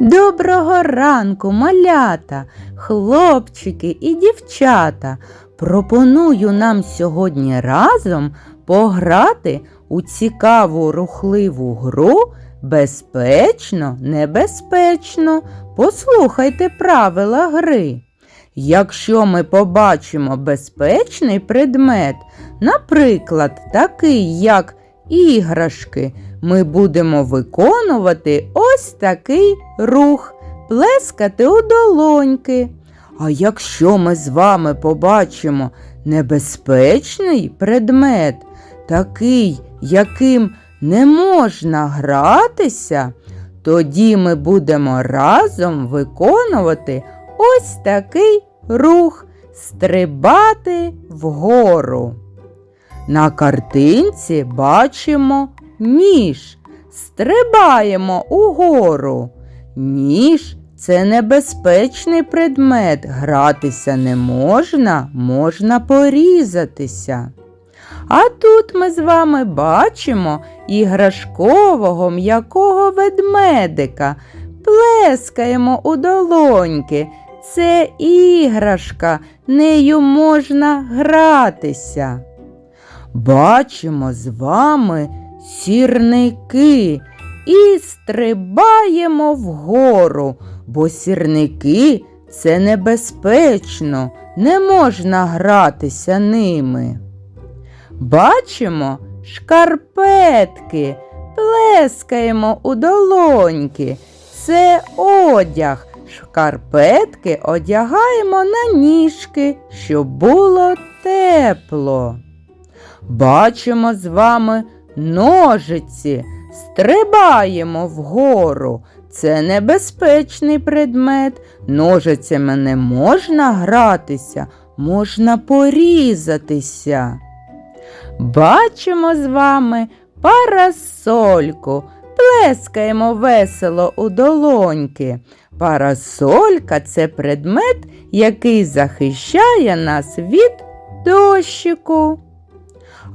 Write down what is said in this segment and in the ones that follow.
Доброго ранку, малята, хлопчики і дівчата. Пропоную нам сьогодні разом пограти у цікаву рухливу гру безпечно, небезпечно. Послухайте правила гри. Якщо ми побачимо безпечний предмет, наприклад, такий як іграшки, ми будемо виконувати ось такий рух, плескати у долоньки. А якщо ми з вами побачимо небезпечний предмет, такий, яким не можна гратися, тоді ми будемо разом виконувати ось такий рух стрибати вгору. На картинці бачимо ніж. Стрибаємо угору. Ніж це небезпечний предмет. Гратися не можна, можна порізатися. А тут ми з вами бачимо іграшкового м'якого ведмедика. Плескаємо у долоньки. Це іграшка, нею можна гратися. Бачимо з вами сірники і стрибаємо вгору, бо сірники це небезпечно, не можна гратися ними. Бачимо шкарпетки, плескаємо у долоньки. Це одяг. Шкарпетки одягаємо на ніжки, щоб було тепло. Бачимо з вами ножиці, стрибаємо вгору. Це небезпечний предмет. Ножицями не можна гратися, можна порізатися. Бачимо з вами парасольку, плескаємо весело у долоньки. Парасолька це предмет, який захищає нас від дощику.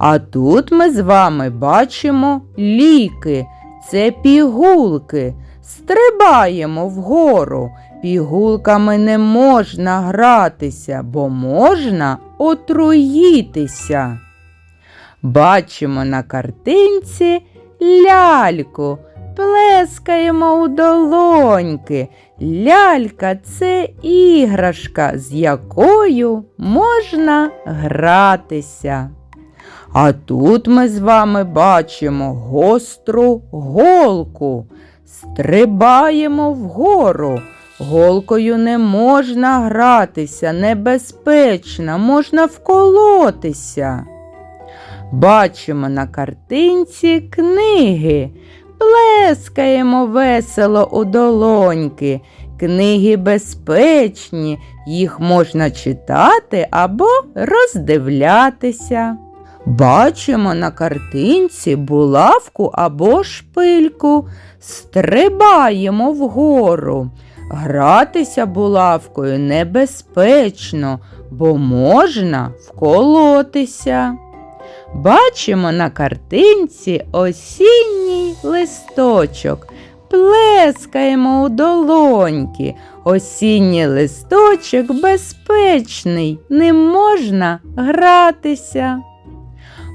А тут ми з вами бачимо ліки, це пігулки. Стрибаємо вгору. Пігулками не можна гратися, бо можна отруїтися. Бачимо на картинці ляльку, плескаємо у долоньки. Лялька це іграшка, з якою можна гратися. А тут ми з вами бачимо гостру голку. Стрибаємо вгору. Голкою не можна гратися, небезпечно, можна вколотися. Бачимо на картинці книги. Плескаємо весело у долоньки. Книги безпечні, їх можна читати або роздивлятися. Бачимо на картинці булавку або шпильку, стрибаємо вгору. Гратися булавкою небезпечно, бо можна вколотися. Бачимо на картинці осінній листочок. Плескаємо у долоньки. Осінній листочок безпечний, не можна гратися.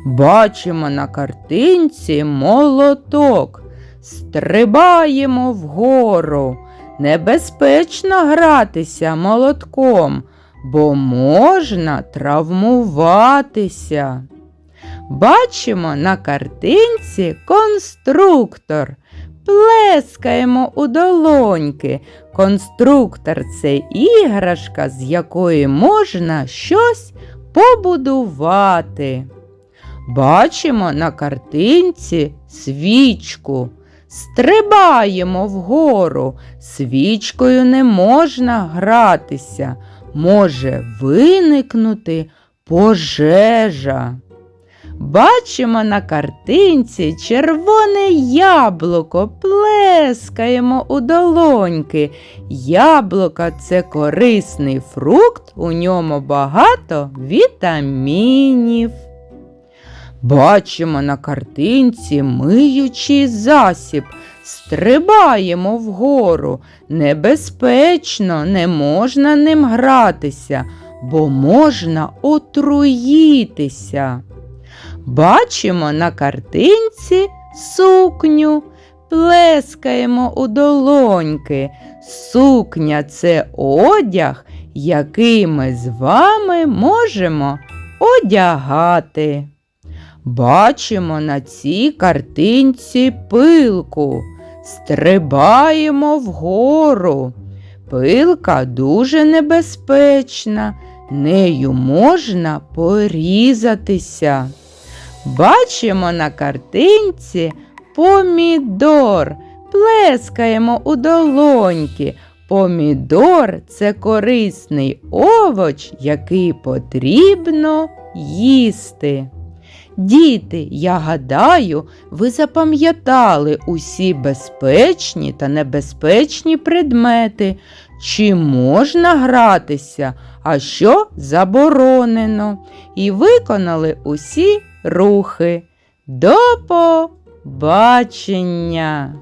Бачимо на картинці молоток. Стрибаємо вгору. Небезпечно гратися молотком, бо можна травмуватися. Бачимо на картинці конструктор. Плескаємо у долоньки. Конструктор це іграшка, з якої можна щось побудувати. Бачимо на картинці свічку. Стрибаємо вгору. Свічкою не можна гратися. Може виникнути пожежа. Бачимо на картинці червоне яблуко, плескаємо у долоньки. Яблуко це корисний фрукт, у ньому багато вітамінів. Бачимо на картинці миючий засіб. стрибаємо вгору. Небезпечно, не можна ним гратися, бо можна отруїтися. Бачимо на картинці сукню, плескаємо у долоньки. Сукня це одяг, який ми з вами можемо одягати. Бачимо на цій картинці пилку. Стрибаємо вгору. Пилка дуже небезпечна, нею можна порізатися. Бачимо на картинці помідор. Плескаємо у долоньки. Помідор це корисний овоч, який потрібно їсти. Діти, я гадаю, ви запам'ятали усі безпечні та небезпечні предмети, чи можна гратися, а що заборонено, і виконали усі рухи. До побачення!